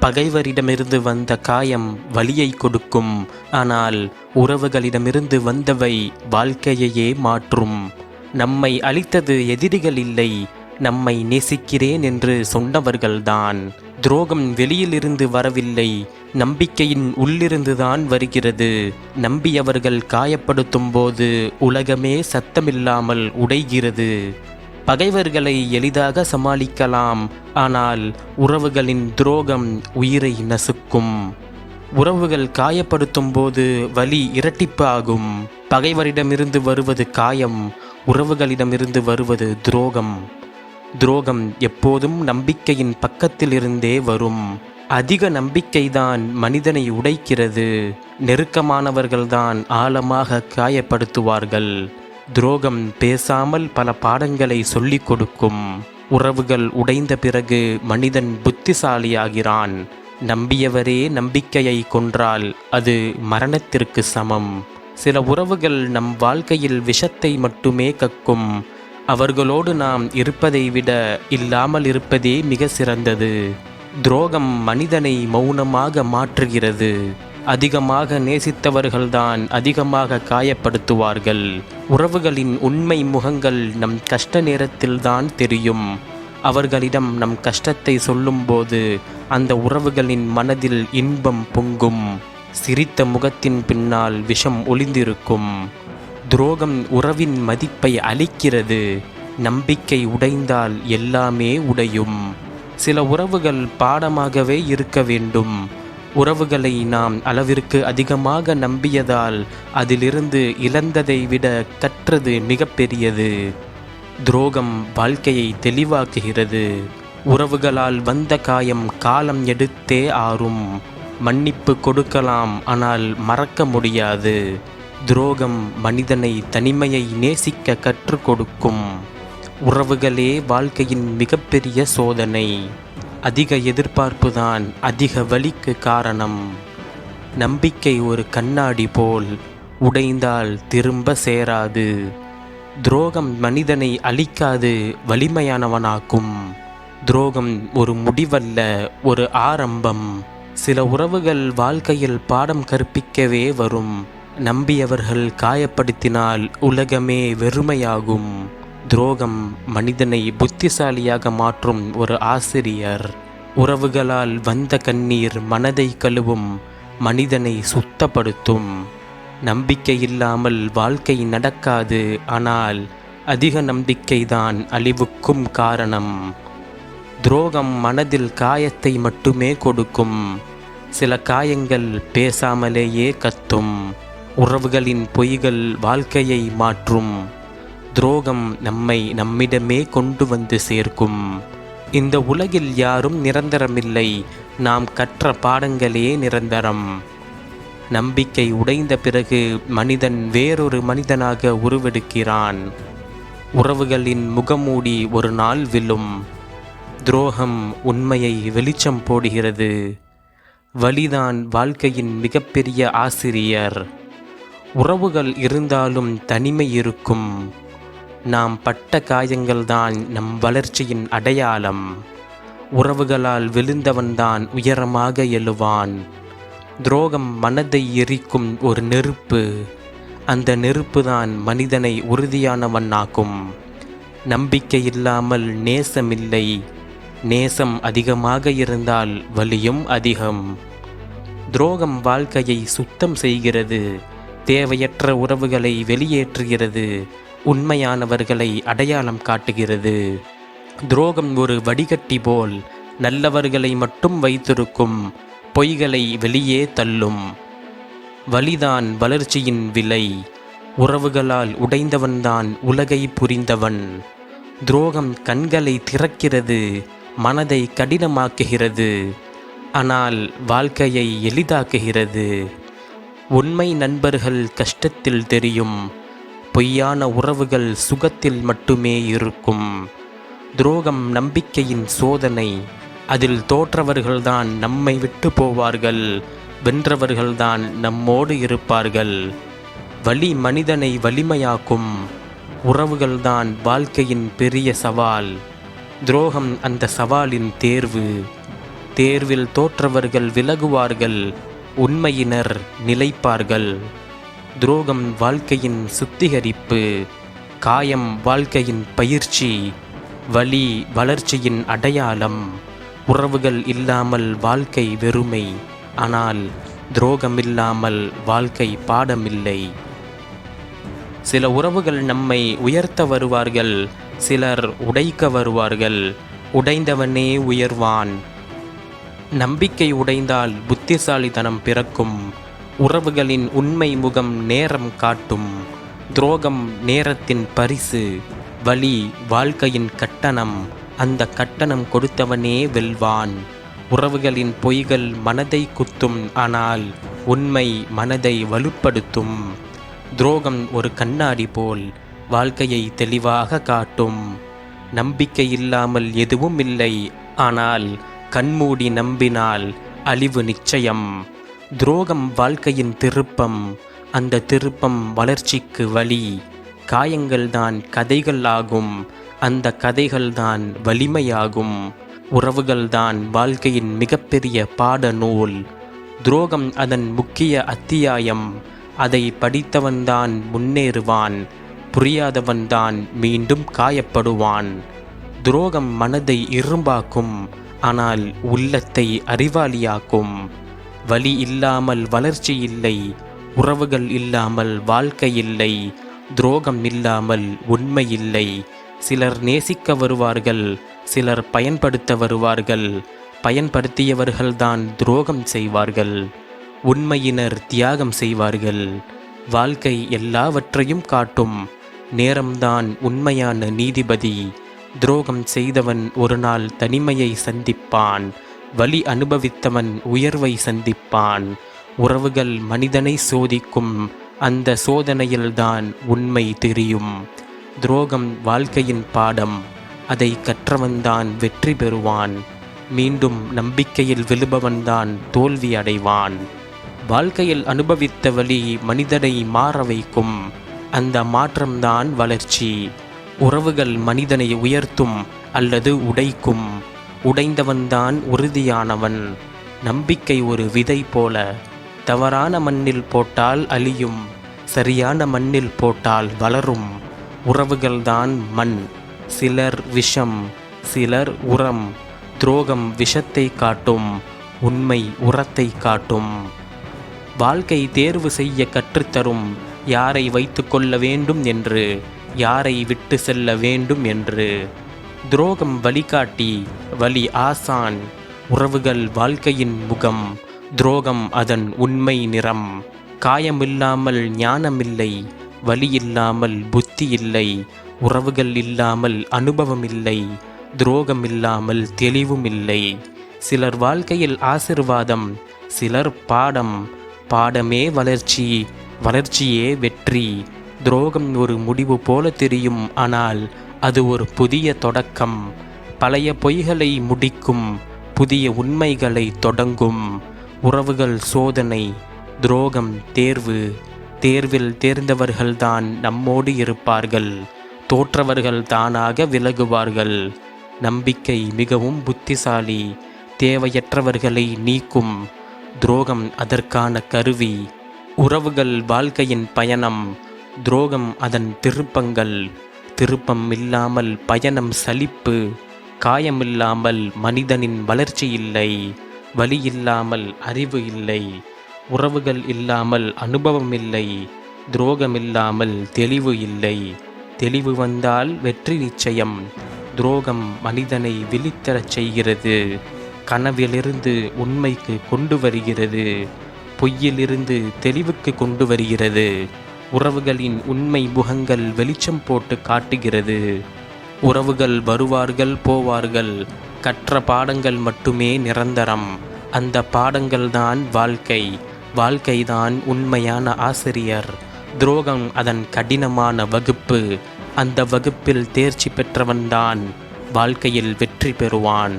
பகைவரிடமிருந்து வந்த காயம் வலியை கொடுக்கும். ஆனால் உறவுகளிடமிருந்து வந்தவை வாழ்க்கையையே மாற்றும். நம்மை அழித்தது எதிரிகள் இல்லை. நம்மை நேசிக்கிறேன் என்று சொன்னவர்கள்தான். துரோகம் வெளியிலிருந்து வரவில்லை. நம்பிக்கையின் உள்ளிருந்துதான் வருகிறது. நம்பியவர்கள் காயப்படுத்தும் போது உலகமே சத்தமில்லாமல் உடைகிறது. பகைவர்களை எளிதாக சமாளிக்கலாம். ஆனால் உறவுகளின் துரோகம் உயிரை நசுக்கும். உறவுகள் காயப்படுத்தும் போது வலி இரட்டிப்பு ஆகும் பகைவரிடமிருந்து வருவது காயம் உறவுகளிடமிருந்து வருவது துரோகம். துரோகம் எப்போதும் நம்பிக்கையின் பக்கத்திலிருந்தே வரும். அதிக நம்பிக்கைதான் மனிதனை உடைக்கிறது. நெருக்கமானவர்கள்தான் ஆழமாக காயப்படுத்துவார்கள். துரோகம் பேசாமல் பல பாடங்களை சொல்லிக் கொடுக்கும். உறவுகள் உடைந்த பிறகு மனிதன் புத்திசாலியாகிறான். நம்பியவரே நம்பிக்கையை கொன்றால் அது மரணத்திற்கு சமம். சில உறவுகள் நம் வாழ்க்கையில் விஷத்தை மட்டுமே கக்கும். அவர்களோடு நாம் இருப்பதை விட இல்லாமல் இருப்பதே மிக சிறந்தது. துரோகம் மனிதனை மௌனமாக மாற்றுகிறது. அதிகமாக நேசித்தவர்கள்தான் அதிகமாக காயப்படுத்துவார்கள். உறவுகளின் உண்மை முகங்கள் நம் கஷ்ட நேரத்தில்தான் தெரியும். அவர்களிடம் நம் கஷ்டத்தை சொல்லும்போது அந்த உறவுகளின் மனதில் இன்பம் பொங்கும். சிரித்த முகத்தின் பின்னால் விஷம் ஒளிந்திருக்கும். துரோகம் உறவின் மதிப்பை அளிக்கிறது. நம்பிக்கை உடைந்தால் எல்லாமே உடையும். சில உறவுகள் பாடமாகவே இருக்க வேண்டும். உறவுகளை நாம் அளவிற்கு அதிகமாக நம்பியதால் அதிலிருந்து இழந்ததை விட கற்றது மிகப்பெரியது. துரோகம் வாழ்க்கையை தெளிவாக்குகிறது. உறவுகளால் வந்த காயம் காலம் எடுத்தே ஆறும். மன்னிப்பு கொடுக்கலாம் ஆனால் மறக்க முடியாது. துரோகம் மனிதனை தனிமையை நேசிக்க கற்றுக் கொடுக்கும். உறவுகளே வாழ்க்கையின் மிகப்பெரிய சோதனை. அதிக எதிர்பார்ப்புதான் அதிக வலிக்கு காரணம். நம்பிக்கை ஒரு கண்ணாடி போல் உடைந்தால் திரும்ப சேராது. துரோகம் மனிதனை அழிக்காது வலிமையானவனாக்கும். துரோகம் ஒரு முடிவல்ல ஒரு ஆரம்பம். சில உறவுகள் வாழ்க்கையில் பாடம் கற்பிக்கவே வரும். நம்பியவர்கள் காயப்படுத்தினால் உலகமே வெறுமையாகும். துரோகம் மனிதனை புத்திசாலியாக மாற்றும் ஒரு ஆசிரியர். உறவுகளால் வந்த கண்ணீர் மனதை கழுவும் மனிதனை சுத்தப்படுத்தும். நம்பிக்கை இல்லாமல் வாழ்க்கை நடக்காது ஆனால் அதிக நம்பிக்கைதான் அழிவுக்கும் காரணம். துரோகம் மனதில் காயத்தை மட்டுமே கொடுக்கும். சில காயங்கள் பேசாமலேயே கத்தும். உறவுகளின் பொய்கள் வாழ்க்கையை மாற்றும். துரோகம் நம்மை நம்மிடமே கொண்டு வந்து சேர்க்கும். இந்த உலகில் யாரும் நிரந்தரமில்லை. நாம் கற்ற பாடங்களே நிரந்தரம். நம்பிக்கை உடைந்த பிறகு மனிதன் வேறொரு மனிதனாக உருவெடுக்கிறான். உறவுகளின் முகமூடி ஒரு நாள் விழும். துரோகம் உண்மையை வெளிச்சம் போடுகிறது. வலிதான் வாழ்க்கையின் மிகப்பெரிய ஆசிரியர். உறவுகள் இருந்தாலும் தனிமை இருக்கும். நாம் பட்ட காயங்கள்தான் நம் வளர்ச்சியின் அடையாளம். உறவுகளால் விழுந்தவன்தான் உயரமாக எழுவான். துரோகம் மனதை எரிக்கும் ஒரு நெருப்பு. அந்த நெருப்பு தான் மனிதனை உறுதியானவனாக்கும் நம்பிக்கை இல்லாமல் நேசமில்லை. நேசம் அதிகமாக இருந்தால் வலியும் அதிகம். துரோகம் வாழ்க்கையை சுத்தம் செய்கிறது. தேவையற்ற உறவுகளை வெளியேற்றுகிறது. உண்மையானவர்களை அடையாளம் காட்டுகிறது. துரோகம் ஒரு வடிகட்டி போல் நல்லவர்களை மட்டும் வைத்திருக்கும் பொய்களை வெளியே தள்ளும். வலிதான் வளர்ச்சியின் விலை உறவுகளால் உடைந்தவன்தான் உலகை புரிந்தவன். துரோகம் கண்களை திறக்கிறது மனதை கடினமாக்குகிறது ஆனால் வாழ்க்கையை எளிதாக்குகிறது. உண்மை நண்பர்கள் கஷ்டத்தில் தெரியும் பொய்யான உறவுகள் சுகத்தில் மட்டுமே இருக்கும். துரோகம் நம்பிக்கையின் சோதனை. அதில் தோற்றவர்கள்தான் நம்மை விட்டு போவார்கள். வென்றவர்கள்தான் நம்மோடு இருப்பார்கள். வலி மனிதனை வலிமையாக்கும். உறவுகள்தான் வாழ்க்கையின் பெரிய சவால். துரோகம் அந்த சவாலின் தேர்வு. தேர்வில் தோற்றவர்கள் விலகுவார்கள். உண்மையினர் நிலைப்பார்கள். துரோகம் வாழ்க்கையின் சுத்திகரிப்பு காயம் வாழ்க்கையின் பயிற்சி வலி வளர்ச்சியின் அடையாளம் உறவுகள் இல்லாமல் வாழ்க்கை வெறுமை ஆனால் துரோகம் இல்லாமல் வாழ்க்கை பாடமில்லை. சில உறவுகள் நம்மை உயர்த்த வருவார்கள் சிலர் உடைக்க வருவார்கள் உடைந்தவனே உயர்வான். நம்பிக்கை உடைந்தால் புத்திசாலித்தனம் பிறக்கும். உறவுகளின் உண்மை முகம் நேரம் காட்டும். துரோகம் நேரத்தின் பரிசு. வழி வாழ்க்கையின் கட்டணம். அந்த கட்டணம் கொடுத்தவனே வெல்வான். உறவுகளின் பொய்கள் மனதை குத்தும் ஆனால் உண்மை மனதை வலுப்படுத்தும். துரோகம் ஒரு கண்ணாடி போல் வாழ்க்கையை தெளிவாக காட்டும். நம்பிக்கை இல்லாமல் எதுவும் இல்லை. ஆனால் கண்மூடி நம்பினால் அழிவு நிச்சயம். துரோகம் வாழ்க்கையின் திருப்பம். அந்த திருப்பம் வளர்ச்சிக்கு வழி. காயங்கள்தான் கதைகள் ஆகும். அந்த கதைகள்தான் வலிமையாகும். உறவுகள்தான் வாழ்க்கையின் மிகப்பெரிய பாட நூல் துரோகம் அதன் முக்கிய அத்தியாயம். அதை படித்தவன்தான் முன்னேறுவான். புரியாதவன்தான் மீண்டும் காயப்படுவான். துரோகம் மனதை இரும்பாக்கும். ஆனால் உள்ளத்தை அறிவாளியாக்கும். வலி இல்லாமல் வளர்ச்சி இல்லை உறவுகள் இல்லாமல் வாழ்க்கை இல்லை துரோகம் இல்லாமல் உண்மை இல்லை. சிலர் நேசிக்க வருவார்கள் சிலர் பயன்படுத்த வருவார்கள் பயன்படுத்தியவர்கள்தான் துரோகம் செய்வார்கள் உண்மையினர் தியாகம் செய்வார்கள். வாழ்க்கை எல்லாவற்றையும் காட்டும் நேரம்தான் உண்மையான நீதிபதி துரோகம் செய்தவன் ஒரு நாள் தனிமையை சந்திப்பான். வலி அனுபவித்தவன் உயர்வை சந்திப்பான். உறவுகள் மனிதனை சோதிக்கும். அந்த சோதனையில்தான் உண்மை தெரியும். துரோகம் வாழ்க்கையின் பாடம். அதை கற்றவன்தான் வெற்றி பெறுவான். மீண்டும் நம்பிக்கையில் விழுபவன்தான் தோல்வி அடைவான். வாழ்க்கையில் அனுபவித்த வழி மனிதனை மாற வைக்கும். அந்த மாற்றம்தான் வளர்ச்சி. உறவுகள் மனிதனை உயர்த்தும் அல்லது உடைக்கும். உடைந்தவன்தான் உறுதியானவன். நம்பிக்கை ஒரு விதை போல. தவறான மண்ணில் போட்டால் அழியும். சரியான மண்ணில் போட்டால் வளரும். உறவுகள்தான் மண். சிலர் விஷம் சிலர் உரம். துரோகம் விஷத்தை காட்டும். உண்மை உரத்தை காட்டும். வாழ்க்கை தேர்வு செய்ய கற்றுத்தரும். யாரை வைத்துக்கொள்ள வேண்டும் என்று. யாரை விட்டு செல்ல வேண்டும் என்று. துரோகம் வழிகாட்டி வழி ஆசான் உறவுகள் வாழ்க்கையின் முகம் துரோகம் அதன் உண்மை நிறம். காயமில்லாமல் ஞானமில்லை வழி இல்லாமல் புத்தி இல்லை உறவுகள் இல்லாமல் அனுபவம் இல்லை துரோகம் இல்லாமல் தெளிவும் இல்லை சிலர் வாழ்க்கையில் ஆசிர்வாதம் சிலர் பாடம் பாடமே வளர்ச்சி வளர்ச்சியே வெற்றி. துரோகம் ஒரு முடிவு போல தெரியும் ஆனால் அது ஒரு புதிய தொடக்கம். பழைய பொய்களை முடிக்கும் புதிய உண்மைகளை தொடங்கும். உறவுகள் சோதனை துரோகம் தேர்வு. தேர்வில் தேர்ந்தவர்கள்தான் நம்மோடு இருப்பார்கள். தோற்றவர்கள் தானாக விலகுவார்கள். நம்பிக்கை மிகவும் புத்திசாலி தேவையற்றவர்களை நீக்கும். துரோகம் அதற்கான கருவி. உறவுகள் வாழ்க்கையின் பயணம் துரோகம் அதன் திருப்பங்கள். திருப்பம் இல்லாமல் பயணம் சலிப்பு காயமில்லாமல் மனிதனின் வளர்ச்சி இல்லை வலி இல்லாமல் அறிவு இல்லை உறவுகள் இல்லாமல் அனுபவம் இல்லை துரோகமில்லாமல் தெளிவு இல்லை. தெளிவு வந்தால் வெற்றி நிச்சயம். துரோகம் மனிதனை விழித்தரச் செய்கிறது. கனவிலிருந்து உண்மைக்கு கொண்டு வருகிறது. பொய்யிலிருந்து தெளிவுக்கு கொண்டு வருகிறது. உறவுகளின் உண்மை முகங்கள் வெளிச்சம் போட்டு காட்டுகிறது. உறவுகள் வருவார்கள் போவார்கள். கற்ற பாடங்கள் மட்டுமே நிரந்தரம். அந்த பாடங்கள்தான் வாழ்க்கை. வாழ்க்கைதான் உண்மையான ஆசிரியர். துரோகம் அதன் கடினமான வகுப்பு. அந்த வகுப்பில் தேர்ச்சி பெற்றவன்தான் வாழ்க்கையில் வெற்றி பெறுவான்.